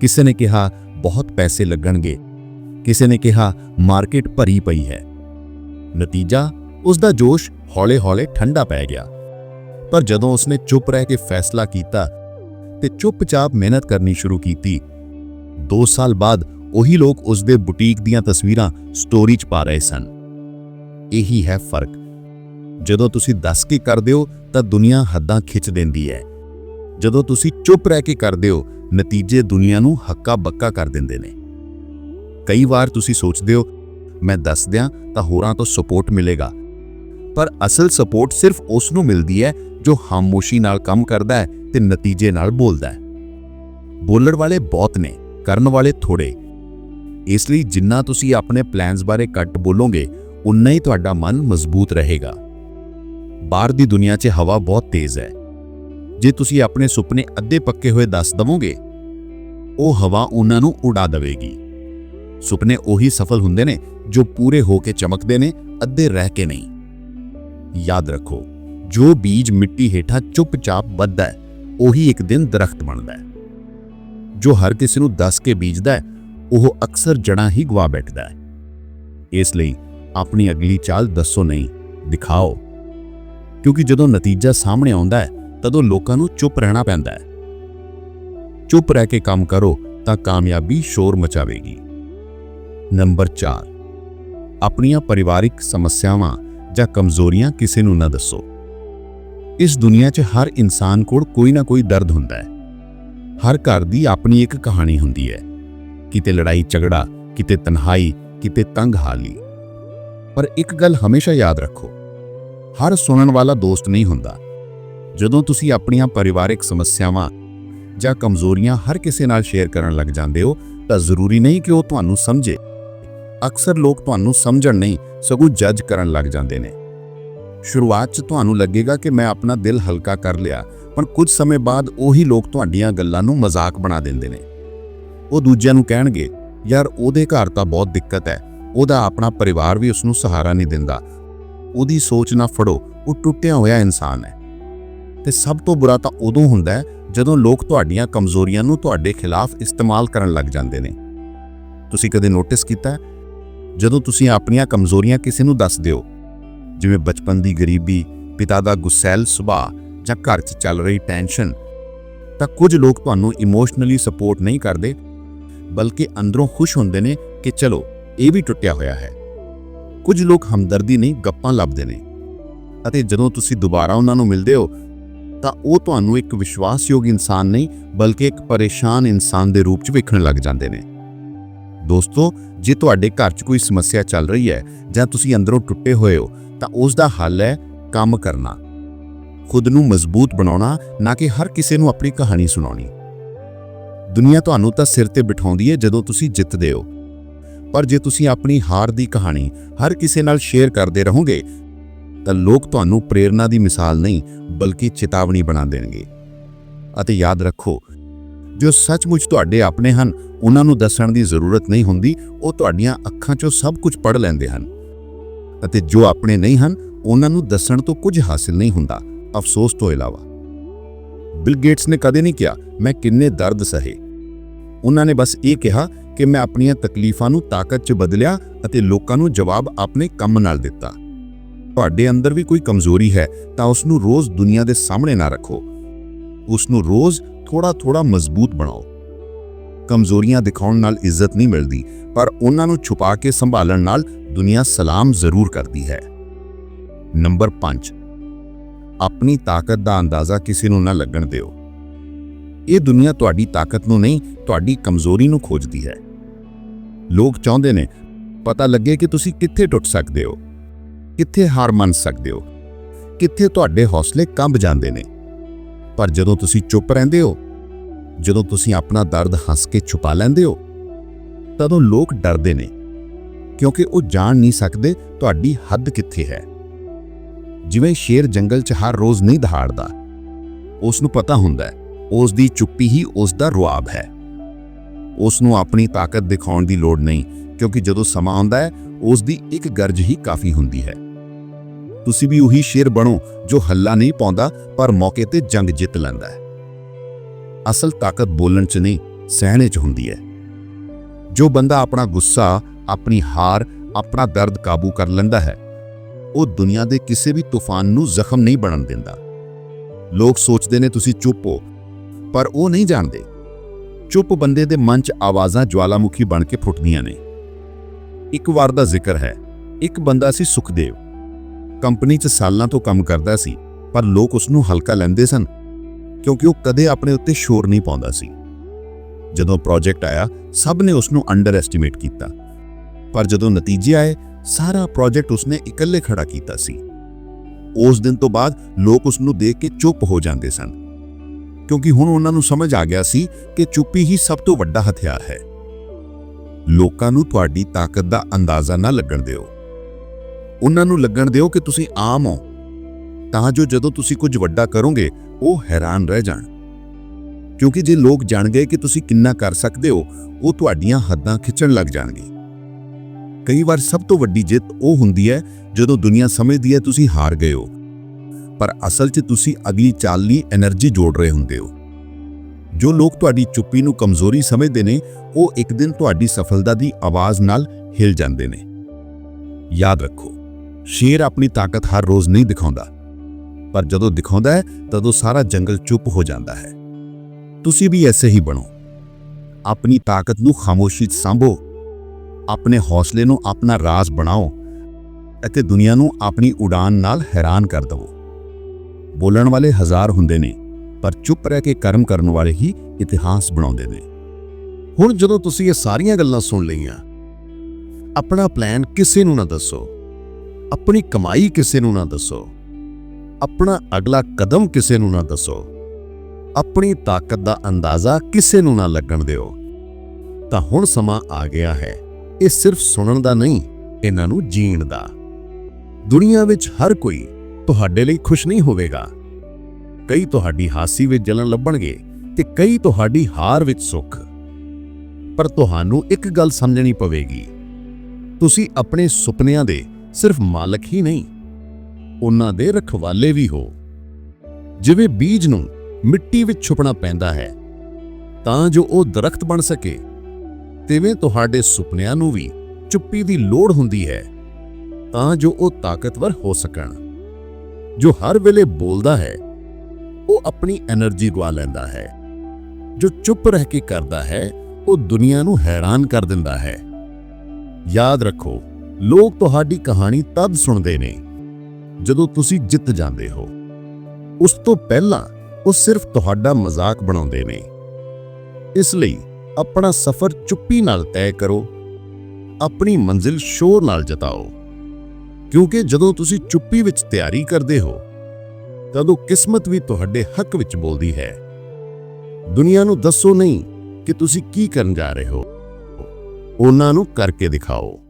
ਕਿਸੇ ਨੇ ਕਿਹਾ, ਬਹੁਤ ਪੈਸੇ ਲੱਗਣਗੇ। ਕਿਸੇ ਨੇ ਕਿਹਾ, ਮਾਰਕੀਟ ਭਰੀ ਪਈ ਹੈ। ਨਤੀਜਾ, ਉਸ ਦਾ ਜੋਸ਼ ਹੌਲੇ-ਹੌਲੇ ਠੰਡਾ ਪੈ ਗਿਆ। ਪਰ ਜਦੋਂ ਉਸਨੇ ਚੁੱਪ ਰਹਿ ਕੇ ਫੈਸਲਾ ਕੀਤਾ ਤੇ ਚੁੱਪਚਾਪ ਮਿਹਨਤ ਕਰਨੀ ਸ਼ੁਰੂ ਕੀਤੀ 2 ਸਾਲ ਬਾਅਦ ਉਹੀ ਲੋਕ ਉਸ ਦੇ ਬੁਟੀਕ ਦੀਆਂ ਤਸਵੀਰਾਂ ਸਟੋਰੀ 'ਚ ਪਾ ਰਹੇ ਸਨ। ਇਹੀ ਹੈ ਫ਼ਰਕ। ਜਦੋਂ ਤੁਸੀਂ ਦੱਸ ਕੇ ਕਰਦੇ ਹੋ ਤਾਂ ਦੁਨੀਆ ਹੱਦਾਂ ਖਿੱਚ ਦਿੰਦੀ ਹੈ। ਜਦੋਂ ਤੁਸੀਂ ਚੁੱਪ ਰਹਿ ਕੇ ਕਰਦੇ ਹੋ, ਨਤੀਜੇ ਦੁਨੀਆ ਨੂੰ ਹੱਕਾ ਬੱਕਾ ਕਰ ਦਿੰਦੇ ਨੇ। ਕਈ ਵਾਰ ਤੁਸੀਂ ਸੋਚਦੇ ਹੋ, ਮੈਂ ਦੱਸ ਦਿਆਂ ਤਾਂ ਹੋਰਾਂ ਤੋਂ ਸਪੋਰਟ ਮਿਲੇਗਾ। ਪਰ ਅਸਲ ਸਪੋਰਟ ਸਿਰਫ ਉਸ ਨੂੰ ਮਿਲਦੀ ਹੈ ਜੋ ਖਾਮੋਸ਼ੀ ਨਾਲ ਕੰਮ ਕਰਦਾ ਹੈ ਤੇ ਨਤੀਜੇ ਨਾਲ ਬੋਲਦਾ ਹੈ। ਬੋਲਣ ਵਾਲੇ ਬਹੁਤ ਨੇ, ਕਰਨ ਵਾਲੇ ਥੋੜੇ ਇਸ ਲਈ ਜਿੰਨਾ ਤੁਸੀਂ ਆਪਣੇ ਪਲਾਨਸ ਬਾਰੇ ਘੱਟ ਬੋਲੋਗੇ, ਉਨਾ ਹੀ ਤੁਹਾਡਾ ਮਨ ਮਜ਼ਬੂਤ ਰਹੇਗਾ। ਬਾਹਰ ਦੀ ਦੁਨੀਆ 'ਚ ਹਵਾ ਬਹੁਤ ਤੇਜ਼ ਹੈ। ਜੇ ਤੁਸੀਂ ਆਪਣੇ ਸੁਪਨੇ ਅੱਧੇ ਪੱਕੇ ਹੋਏ ਦੱਸ ਦਵੋਗੇ, ਉਹ ਹਵਾ ਉਹਨਾਂ ਨੂੰ ਉਡਾ ਦੇਵੇਗੀ। ਸੁਪਨੇ ਉਹੀ ਸਫਲ ਹੁੰਦੇ ਨੇ ਜੋ ਪੂਰੇ ਹੋ ਕੇ ਚਮਕਦੇ ਨੇ, ਅੱਧੇ ਰਹਿ ਕੇ ਨਹੀਂ। ਯਾਦ ਰੱਖੋ, ਜੋ ਬੀਜ ਮਿੱਟੀ ਹੇਠਾਂ ਚੁੱਪਚਾਪ ਵੱਧਦਾ ਹੈ, ਉਹੀ ਇੱਕ ਦਿਨ ਦਰਖਤ ਬਣਦਾ ਹੈ। ਜੋ ਹਰ ਕਿਸੇ ਨੂੰ ਦੱਸ ਕੇ ਬੀਜਦਾ ਹੈ, ਉਹ ਅਕਸਰ ਜੜਾਂ ਹੀ ਗਵਾ ਬੈਠਦਾ ਹੈ। ਇਸ ਲਈ ਆਪਣੀ ਅਗਲੀ ਚਾਲ ਦੱਸੋ ਨਹੀਂ, ਦਿਖਾਓ। ਕਿਉਂਕਿ ਜਦੋਂ ਨਤੀਜਾ ਸਾਹਮਣੇ ਆਉਂਦਾ ਹੈ, ਤਦੋਂ ਲੋਕਾਂ ਨੂੰ ਚੁੱਪ ਰਹਿਣਾ ਪੈਂਦਾ ਹੈ। ਚੁੱਪ ਰਹਿ ਕੇ ਕੰਮ ਕਰੋ, ਤਾਂ ਕਾਮਯਾਬੀ ਸ਼ੋਰ ਮਚਾਵੇਗੀ। ਨੰਬਰ 4 ਆਪਣੀਆਂ ਪਰਿਵਾਰਿਕ ਸਮੱਸਿਆਵਾਂ ਜਾਂ ਕਮਜ਼ੋਰੀਆਂ ਕਿਸੇ ਨੂੰ ਨਾ ਦੱਸੋ। ਇਸ ਦੁਨੀਆ 'ਚ ਹਰ ਇਨਸਾਨ ਕੋਲ ਕੋਈ ਨਾ ਕੋਈ ਦਰਦ ਹੁੰਦਾ ਹੈ। ਹਰ ਘਰ ਦੀ ਆਪਣੀ ਇੱਕ ਕਹਾਣੀ ਹੁੰਦੀ ਹੈ। ਕਿਤੇ ਲੜਾਈ, ਝਗੜਾ, ਕਿਤੇ ਤਨਹਾਈ, ਕਿਤੇ ਤੰਗ ਹਾਲੀ ਪਰ ਇੱਕ ਗੱਲ ਹਮੇਸ਼ਾ ਯਾਦ ਰੱਖੋ ਹਰ ਸੁਣਨ ਵਾਲਾ ਦੋਸਤ ਨਹੀਂ ਹੁੰਦਾ। ਜਦੋਂ ਤੁਸੀਂ ਆਪਣੀਆਂ ਪਰਿਵਾਰਿਕ ਸਮੱਸਿਆਵਾਂ ਜਾਂ ਕਮਜ਼ੋਰੀਆਂ ਹਰ ਕਿਸੇ ਨਾਲ ਸ਼ੇਅਰ ਕਰਨ ਲੱਗ ਜਾਂਦੇ ਹੋ, ਤਾਂ ਜ਼ਰੂਰੀ ਨਹੀਂ ਕਿ ਉਹ ਤੁਹਾਨੂੰ ਸਮਝੇ। ਅਕਸਰ ਲੋਕ ਤੁਹਾਨੂੰ ਸਮਝਣ ਨਹੀਂ, ਸਗੋਂ ਜੱਜ ਕਰਨ ਲੱਗ ਜਾਂਦੇ ਨੇ। ਸ਼ੁਰੂਆਤ 'ਚ ਤੁਹਾਨੂੰ ਲੱਗੇਗਾ ਕਿ ਮੈਂ ਆਪਣਾ ਦਿਲ ਹਲਕਾ ਕਰ ਲਿਆ, ਪਰ ਕੁਝ ਸਮੇਂ ਬਾਅਦ ਉਹੀ ਲੋਕ ਤੁਹਾਡੀਆਂ ਗੱਲਾਂ ਨੂੰ ਮਜ਼ਾਕ ਬਣਾ ਦਿੰਦੇ ਨੇ। ਉਹ ਦੂਜਿਆਂ ਨੂੰ ਕਹਿਣਗੇ, ਯਾਰ, ਉਹਦੇ ਘਰ ਤਾਂ ਬਹੁਤ ਦਿੱਕਤ ਹੈ। ਉਹਦਾ ਆਪਣਾ ਪਰਿਵਾਰ ਵੀ ਉਸ ਨੂੰ ਸਹਾਰਾ ਨਹੀਂ ਦਿੰਦਾ। ਉਹਦੀ ਸੋਚ ਨਾ ਫੜੋ, ਉਹ ਟੁੱਟਿਆ ਹੋਇਆ ਇਨਸਾਨ ਹੈ। ਤੇ ਸਭ ਤੋਂ ਬੁਰਾ ਤਾਂ ਉਦੋਂ ਹੁੰਦਾ ਹੈ ਜਦੋਂ ਲੋਕ ਤੁਹਾਡੀਆਂ ਕਮਜ਼ੋਰੀਆਂ ਨੂੰ ਤੁਹਾਡੇ ਖਿਲਾਫ ਇਸਤੇਮਾਲ ਕਰਨ ਲੱਗ ਜਾਂਦੇ ਨੇ। ਤੁਸੀਂ ਕਦੇ ਨੋਟਿਸ ਕੀਤਾ ਜਦੋਂ ਤੁਸੀਂ ਆਪਣੀਆਂ ਕਮਜ਼ੋਰੀਆਂ ਕਿਸੇ ਨੂੰ ਦੱਸਦੇ ਹੋ, ਜਿਵੇਂ ਬਚਪਨ ਦੀ ਗਰੀਬੀ, ਪਿਤਾ ਦਾ ਗੁੱਸੈਲ ਸੁਭਾਅ ਜਾਂ ਘਰ 'ਚ ਚੱਲ ਰਹੀ ਟੈਨਸ਼ਨ ਤਾਂ ਕੁਝ ਲੋਕ ਤੁਹਾਨੂੰ ਇਮੋਸ਼ਨਲੀ ਸਪੋਰਟ ਨਹੀਂ ਕਰਦੇ, ਬਲਕਿ ਅੰਦਰੋਂ ਖੁਸ਼ ਹੁੰਦੇ ਨੇ ਕਿ ਚਲੋ, ਇਹ ਵੀ ਟੁੱਟਿਆ ਹੋਇਆ ਹੈ। ਕੁਝ ਲੋਕ ਹਮਦਰਦੀ ਨਹੀਂ, ਗੱਪਾਂ ਲੱਭਦੇ ਨੇ। ਅਤੇ ਜਦੋਂ ਤੁਸੀਂ ਦੁਬਾਰਾ ਉਹਨਾਂ ਨੂੰ ਮਿਲਦੇ ਹੋ, ਤਾਂ ਉਹ ਤੁਹਾਨੂੰ ਇੱਕ ਵਿਸ਼ਵਾਸਯੋਗ ਇਨਸਾਨ ਨਹੀਂ, ਬਲਕਿ ਇੱਕ ਪਰੇਸ਼ਾਨ ਇਨਸਾਨ ਦੇ ਰੂਪ 'ਚ ਵੇਖਣ ਲੱਗ ਜਾਂਦੇ ਨੇ। ਦੋਸਤੋ, ਜੇ ਤੁਹਾਡੇ ਘਰ 'ਚ ਕੋਈ ਸਮੱਸਿਆ ਚੱਲ ਰਹੀ ਹੈ ਜਾਂ ਤੁਸੀਂ ਅੰਦਰੋਂ ਟੁੱਟੇ ਹੋਏ ਹੋ, ਤਾਂ ਉਸ ਦਾ ਹੱਲ ਹੈ ਕੰਮ ਕਰਨਾ। ਖੁਦ ਨੂੰ ਮਜ਼ਬੂਤ ਬਣਾਉਣਾ, ਨਾ ਕਿ ਹਰ ਕਿਸੇ ਨੂੰ ਆਪਣੀ ਕਹਾਣੀ ਸੁਣਾਉਣੀ। ਦੁਨੀਆ ਤੁਹਾਨੂੰ ਤਾਂ ਸਿਰ ਤੇ ਬਿਠਾਉਂਦੀ ਹੈ ਜਦੋਂ ਤੁਸੀਂ ਜਿੱਤਦੇ ਹੋ। ਪਰ ਜੇ ਤੁਸੀਂ ਆਪਣੀ ਹਾਰ ਦੀ ਕਹਾਣੀ ਹਰ ਕਿਸੇ ਨਾਲ ਸ਼ੇਅਰ ਕਰਦੇ ਰਹੋਗੇ, ਤਾਂ ਲੋਕ ਤੁਹਾਨੂੰ ਪ੍ਰੇਰਣਾ ਦੀ ਮਿਸਾਲ ਨਹੀਂ, ਬਲਕਿ ਚੇਤਾਵਨੀ ਬਣਾ ਦੇਣਗੇ। ਅਤੇ ਯਾਦ ਰੱਖੋ, ਜੋ ਸੱਚਮੁੱਚ ਤੁਹਾਡੇ ਆਪਣੇ ਹਨ, ਉਹਨਾਂ ਨੂੰ ਦੱਸਣ ਦੀ ਜ਼ਰੂਰਤ ਨਹੀਂ ਹੁੰਦੀ, ਉਹ ਤੁਹਾਡੀਆਂ ਅੱਖਾਂ 'ਚੋਂ ਸਭ ਕੁਝ ਪੜ੍ਹ ਲੈਂਦੇ ਹਨ। ਅਤੇ ਜੋ ਆਪਣੇ ਨਹੀਂ ਹਨ, ਉਹਨਾਂ ਨੂੰ ਦੱਸਣ ਤੋਂ ਕੁਝ ਹਾਸਿਲ ਨਹੀਂ ਹੁੰਦਾ, ਅਫਸੋਸ ਤੋਂ ਇਲਾਵਾ। ਬਿਲ ਗੇਟਸ ਨੇ ਕਦੇ ਨਹੀਂ ਕਿਹਾ, ਮੈਂ ਕਿੰਨੇ ਦਰਦ ਸਹੇ। ਉਹਨਾਂ ਨੇ ਬਸ ਇਹ ਕਿਹਾ ਕਿ ਮੈਂ ਆਪਣੀਆਂ ਤਕਲੀਫਾਂ ਨੂੰ ਤਾਕਤ 'ਚ ਬਦਲਿਆ ਅਤੇ ਲੋਕਾਂ ਨੂੰ ਜਵਾਬ ਆਪਣੇ ਕੰਮ ਨਾਲ ਦਿੱਤਾ। ਤੁਹਾਡੇ ਅੰਦਰ ਵੀ ਕੋਈ ਕਮਜ਼ੋਰੀ ਹੈ ਤਾਂ ਉਸ ਨੂੰ ਰੋਜ਼ ਦੁਨੀਆ ਦੇ ਸਾਹਮਣੇ ਨਾ ਰੱਖੋ। ਉਸ ਨੂੰ ਰੋਜ਼ ਥੋੜਾ ਥੋੜਾ ਮਜ਼ਬੂਤ ਬਣਾਓ। ਕਮਜ਼ੋਰੀਆਂ ਦਿਖਾਉਣ ਨਾਲ ਇੱਜ਼ਤ ਨਹੀਂ ਮਿਲਦੀ, ਪਰ ਉਹਨਾਂ ਨੂੰ ਛੁਪਾ ਕੇ ਸੰਭਾਲਣ ਨਾਲ ਦੁਨੀਆ ਸਲਾਮ ਜ਼ਰੂਰ ਕਰਦੀ ਹੈ। ਨੰਬਰ 5 ਆਪਣੀ ਤਾਕਤ ਦਾ ਅੰਦਾਜ਼ਾ ਕਿਸੇ ਨੂੰ ਨਾ ਲੱਗਣ ਦਿਓ। ਇਹ ਦੁਨੀਆ ਤੁਹਾਡੀ ਤਾਕਤ ਨੂੰ ਨਹੀਂ, ਤੁਹਾਡੀ ਕਮਜ਼ੋਰੀ ਨੂੰ ਖੋਜਦੀ ਹੈ। ਲੋਕ ਚਾਹੁੰਦੇ ਨੇ, ਪਤਾ ਲੱਗੇ ਕਿ ਤੁਸੀਂ ਕਿੱਥੇ ਟੁੱਟ ਸਕਦੇ ਹੋ, ਕਿੱਥੇ ਹਾਰ ਮੰਨ ਸਕਦੇ ਹੋ, ਕਿੱਥੇ ਤੁਹਾਡੇ ਹੌਸਲੇ ਕੰਬ ਜਾਂਦੇ ਨੇ। ਪਰ ਜਦੋਂ ਤੁਸੀਂ ਚੁੱਪ ਰਹਿੰਦੇ ਹੋ, ਜਦੋਂ ਤੁਸੀਂ ਆਪਣਾ ਦਰਦ ਹੱਸ ਕੇ ਛੁਪਾ ਲੈਂਦੇ ਹੋ, ਤਦੋਂ ਲੋਕ ਡਰਦੇ ਨੇ, ਕਿਉਂਕਿ ਉਹ ਜਾਣ ਨਹੀਂ ਸਕਦੇ ਤੁਹਾਡੀ ਹੱਦ ਕਿੱਥੇ ਹੈ। ਜਿਵੇਂ ਸ਼ੇਰ ਜੰਗਲ 'ਚ ਹਰ ਰੋਜ਼ ਨਹੀਂ ਦਹਾੜਦਾ, ਉਸ ਨੂੰ ਪਤਾ ਹੁੰਦਾ ਹੈ ਉਸ ਦੀ ਚੁੱਪੀ ਹੀ ਉਸ ਦਾ ਰੁਆਬ ਹੈ। ਉਸ ਨੂੰ ਆਪਣੀ ਤਾਕਤ ਦਿਖਾਉਣ ਦੀ ਲੋੜ ਨਹੀਂ, ਕਿਉਂਕਿ ਜਦੋਂ ਸਮਾਂ ਆਉਂਦਾ ਹੈ ਉਸ ਦੀ ਇੱਕ ਗਰਜ ਹੀ ਕਾਫੀ ਹੁੰਦੀ ਹੈ। ਤੁਸੀਂ ਵੀ ਉਹੀ ਸ਼ੇਰ ਬਣੋ ਜੋ ਹੱਲਾ ਨਹੀਂ ਪਾਉਂਦਾ, ਪਰ ਮੌਕੇ ਤੇ ਜੰਗ ਜਿੱਤ ਲੈਂਦਾ ਹੈ। ਅਸਲ ਤਾਕਤ ਬੋਲਣ 'ਚ ਨਹੀਂ, ਸਹਿਣੇ 'ਚ ਹੁੰਦੀ ਹੈ। ਜੋ ਬੰਦਾ ਆਪਣਾ ਗੁੱਸਾ, ਆਪਣੀ ਹਾਰ, ਆਪਣਾ ਦਰਦ ਕਾਬੂ ਕਰ ਲੈਂਦਾ ਹੈ, ਉਹ ਦੁਨੀਆ ਦੇ ਕਿਸੇ ਵੀ ਤੂਫਾਨ ਨੂੰ ਜ਼ਖਮ ਨਹੀਂ ਬਣਨ ਦਿੰਦਾ। ਲੋਕ ਸੋਚਦੇ ਨੇ ਤੁਸੀਂ ਚੁੱਪ ਹੋ ਪਰ ਉਹ ਨਹੀਂ ਜਾਣਦੇ। ਚੁੱਪ ਬੰਦੇ ਦੇ ਮਨ 'ਚ ਆਵਾਜ਼ਾਂ ਜਵਾਲਾਮੁਖੀ ਬਣ ਕੇ ਫੁੱਟਦੀਆਂ ਨੇ। ਇੱਕ ਵਾਰ ਦਾ ਜ਼ਿਕਰ ਹੈ, ਇੱਕ ਬੰਦਾ ਸੀ ਸੁਖਦੇਵ। ਕੰਪਨੀ 'ਚ ਸਾਲਾਂ ਤੋਂ ਕੰਮ ਕਰਦਾ ਸੀ, ਪਰ ਲੋਕ ਉਸ ਨੂੰ ਹਲਕਾ ਲੈਂਦੇ ਸਨ, ਕਿਉਂਕਿ ਉਹ ਕਦੇ ਆਪਣੇ ਉੱਤੇ ਸ਼ੋਰ ਨਹੀਂ ਪਾਉਂਦਾ ਸੀ। ਜਦੋਂ ਪ੍ਰੋਜੈਕਟ ਆਇਆ, ਸਭ ਨੇ ਉਸ ਨੂੰ ਅੰਡਰ ਐਸਟੀਮੇਟ ਕੀਤਾ। ਪਰ ਜਦੋਂ ਨਤੀਜੇ ਆਏ, ਸਾਰਾ ਪ੍ਰੋਜੈਕਟ ਉਸਨੇ ਇਕੱਲੇ ਖੜਾ ਕੀਤਾ ਸੀ। ਉਸ ਦਿਨ ਤੋਂ ਬਾਅਦ ਲੋਕ ਉਸ ਨੂੰ ਦੇਖ ਕੇ ਚੁੱਪ ਹੋ ਜਾਂਦੇ ਸਨ। ਕਿਉਂਕਿ ਹੁਣ ਉਹਨਾਂ ਨੂੰ ਸਮਝ ਆ ਗਿਆ ਸੀ ਕਿ ਚੁੱਪੀ ਹੀ ਸਭ ਤੋਂ ਵੱਡਾ ਹਥਿਆਰ ਹੈ। ਲੋਕਾਂ ਨੂੰ ਤੁਹਾਡੀ ਤਾਕਤ ਦਾ ਅੰਦਾਜ਼ਾ ਨਾ ਲੱਗਣ ਦਿਓ। ਉਹਨਾਂ ਨੂੰ ਲੱਗਣ ਦਿਓ ਕਿ ਤੁਸੀਂ ਆਮ ਹੋ। ਤਾਂ ਜੋ ਜਦੋਂ ਤੁਸੀਂ ਕੁਝ ਵੱਡਾ ਕਰੋਗੇ, ਉਹ ਹੈਰਾਨ ਰਹਿ ਜਾਣ। ਕਿਉਂਕਿ ਜੇ ਲੋਕ ਜਾਣ ਗਏ ਕਿ ਤੁਸੀਂ ਕਿੰਨਾ ਕਰ ਸਕਦੇ ਹੋ, ਉਹ ਤੁਹਾਡੀਆਂ ਹੱਦਾਂ ਖਿੱਚਣ ਲੱਗ ਜਾਣਗੇ। ਕਈ ਵਾਰ ਸਭ ਤੋਂ ਵੱਡੀ ਜਿੱਤ ਉਹ ਹੁੰਦੀ ਹੈ ਜਦੋਂ ਦੁਨੀਆ ਸਮਝਦੀ ਹੈ ਤੁਸੀਂ ਹਾਰ ਗਏ ਹੋ। ਪਰ ਅਸਲ 'ਚ ਤੁਸੀਂ ਅਗਲੀ ਚਾਲ ਲਈ એનર્ਜੀ ਜੋੜ ਰਹੇ ਹੁੰਦੇ ਹੋ। ਜੋ ਲੋਕ ਤੁਹਾਡੀ ਚੁੱਪੀ ਨੂੰ ਕਮਜ਼ੋਰੀ ਸਮਝਦੇ ਨੇ, ਉਹ ਇੱਕ ਦਿਨ ਤੁਹਾਡੀ ਸਫਲਤਾ ਦੀ ਆਵਾਜ਼ ਨਾਲ ਹਿਲ ਜਾਂਦੇ ਨੇ। ਯਾਦ ਰੱਖੋ, ਸ਼ੇਰ ਆਪਣੀ ਤਾਕਤ ਹਰ ਰੋਜ਼ ਨਹੀਂ ਦਿਖਾਉਂਦਾ। ਪਰ ਜਦੋਂ ਦਿਖਾਉਂਦਾ ਹੈ, ਤਦੋਂ ਸਾਰਾ ਜੰਗਲ ਚੁੱਪ ਹੋ ਜਾਂਦਾ ਹੈ। ਤੁਸੀਂ ਵੀ ਐਸੇ ਹੀ ਬਣੋ। ਆਪਣੀ ਤਾਕਤ ਨੂੰ ਖਾਮੋਸ਼ੀ 'ਚ ਸੰਭੋ। ਆਪਣੇ ਹੌਸਲੇ ਨੂੰ ਆਪਣਾ ਰਾਜ਼ ਬਣਾਓ ਅਤੇ ਦੁਨੀਆ ਨੂੰ ਆਪਣੀ ਉਡਾਨ ਨਾਲ ਹੈਰਾਨ ਕਰ ਦਿਵੋ। ਬੋਲਣ ਵਾਲੇ ਹਜ਼ਾਰ ਹੁੰਦੇ ਨੇ, ਪਰ ਚੁੱਪ ਰਹਿ ਕੇ ਕਰਮ ਕਰਨ ਵਾਲੇ ਹੀ ਇਤਿਹਾਸ ਬਣਾਉਂਦੇ ਨੇ। ਹੁਣ ਜਦੋਂ ਤੁਸੀਂ ਇਹ ਸਾਰੀਆਂ ਗੱਲਾਂ ਸੁਣ ਲਈਆਂ, ਆਪਣਾ ਪਲਾਨ ਕਿਸੇ ਨੂੰ ਨਾ ਦੱਸੋ, ਆਪਣੀ ਕਮਾਈ ਕਿਸੇ ਨੂੰ ਨਾ ਦੱਸੋ, ਆਪਣਾ ਅਗਲਾ ਕਦਮ ਕਿਸੇ ਨੂੰ ਨਾ ਦੱਸੋ, ਆਪਣੀ ਤਾਕਤ ਦਾ ਅੰਦਾਜ਼ਾ ਕਿਸੇ ਨੂੰ ਨਾ ਲੱਗਣ ਦਿਓ, ਤਾਂ ਹੁਣ ਸਮਾਂ ਆ ਗਿਆ ਹੈ, ਇਹ ਸਿਰਫ ਸੁਣਨ ਦਾ ਨਹੀਂ, ਇਹਨਾਂ ਨੂੰ ਜੀਣ ਦਾ। ਦੁਨੀਆ ਵਿੱਚ ਹਰ ਕੋਈ ਤੁਹਾਡੇ ਲਈ ਖੁਸ਼ ਨਹੀਂ ਹੋਵੇਗਾ। ਕਈ ਤੁਹਾਡੀ ਹਾਸੀ ਵਿੱਚ ਜਲਨ ਲੱਭਣਗੇ ਤੇ ਕਈ ਤੁਹਾਡੀ ਹਾਰ ਵਿੱਚ ਸੁੱਖ। ਪਰ ਤੁਹਾਨੂੰ ਇੱਕ ਗੱਲ ਸਮਝਣੀ ਪਵੇਗੀ। ਤੁਸੀਂ ਆਪਣੇ ਸੁਪਨਿਆਂ ਦੇ ਸਿਰਫ ਮਾਲਕ ਹੀ ਨਹੀਂ, ਉਹਨਾਂ ਦੇ ਰਖਵਾਲੇ ਵੀ ਹੋ। ਜਿਵੇਂ ਬੀਜ ਨੂੰ ਮਿੱਟੀ ਵਿੱਚ ਛੁਪਣਾ ਪੈਂਦਾ ਹੈ, ਤਾਂ ਜੋ ਉਹ ਦਰਖਤ ਬਣ ਸਕੇ। ਤਿਵੇਂ ਤੁਹਾਡੇ ਸੁਪਨਿਆਂ ਨੂੰ ਵੀ ਚੁੱਪੀ ਦੀ ਲੋੜ ਹੁੰਦੀ ਹੈ, ਤਾਂ ਜੋ ਉਹ ਤਾਕਤਵਰ ਹੋ ਸਕਣ। ਜੋ ਹਰ ਵੇਲੇ ਬੋਲਦਾ ਹੈ, ਉਹ ਆਪਣੀ એનર્ਜੀ ਗਵਾ ਲੈਂਦਾ ਹੈ। ਜੋ ਚੁੱਪ ਰਹਿ ਕੇ ਕਰਦਾ ਹੈ, ਉਹ ਦੁਨੀਆ ਨੂੰ ਹੈਰਾਨ ਕਰ ਦਿੰਦਾ ਹੈ। ਯਾਦ ਰੱਖੋ, ਲੋਕ ਤੁਹਾਡੀ ਕਹਾਣੀ ਤਦ ਸੁਣਦੇ ਨੇ, ਜਦੋਂ ਤੁਸੀਂ ਜਿੱਤ ਜਾਂਦੇ ਹੋ। ਉਸ ਤੋਂ ਪਹਿਲਾਂ ਉਹ ਸਿਰਫ ਤੁਹਾਡਾ ਮਜ਼ਾਕ ਬਣਾਉਂਦੇ ਨੇ। ਇਸ ਲਈ ਆਪਣਾ ਸਫ਼ਰ ਚੁੱਪੀ ਨਾਲ ਤੈਅ ਕਰੋ, ਆਪਣੀ ਮੰਜ਼ਿਲ ਸ਼ੋਰ ਨਾਲ ਜਤਾਓ। ਕਿਉਂਕਿ ਜਦੋਂ ਤੁਸੀਂ ਚੁੱਪੀ ਵਿੱਚ ਤਿਆਰੀ ਕਰਦੇ ਹੋ, ਤਦੋਂ ਕਿਸਮਤ ਵੀ ਤੁਹਾਡੇ ਹੱਕ ਵਿੱਚ ਬੋਲਦੀ ਹੈ। ਦੁਨੀਆ ਨੂੰ ਦੱਸੋ ਨਹੀਂ ਕਿ ਤੁਸੀਂ ਕੀ ਕਰਨ ਜਾ ਰਹੇ ਹੋ। ਉਹਨਾਂ ਨੂੰ ਕਰਕੇ ਦਿਖਾਓ।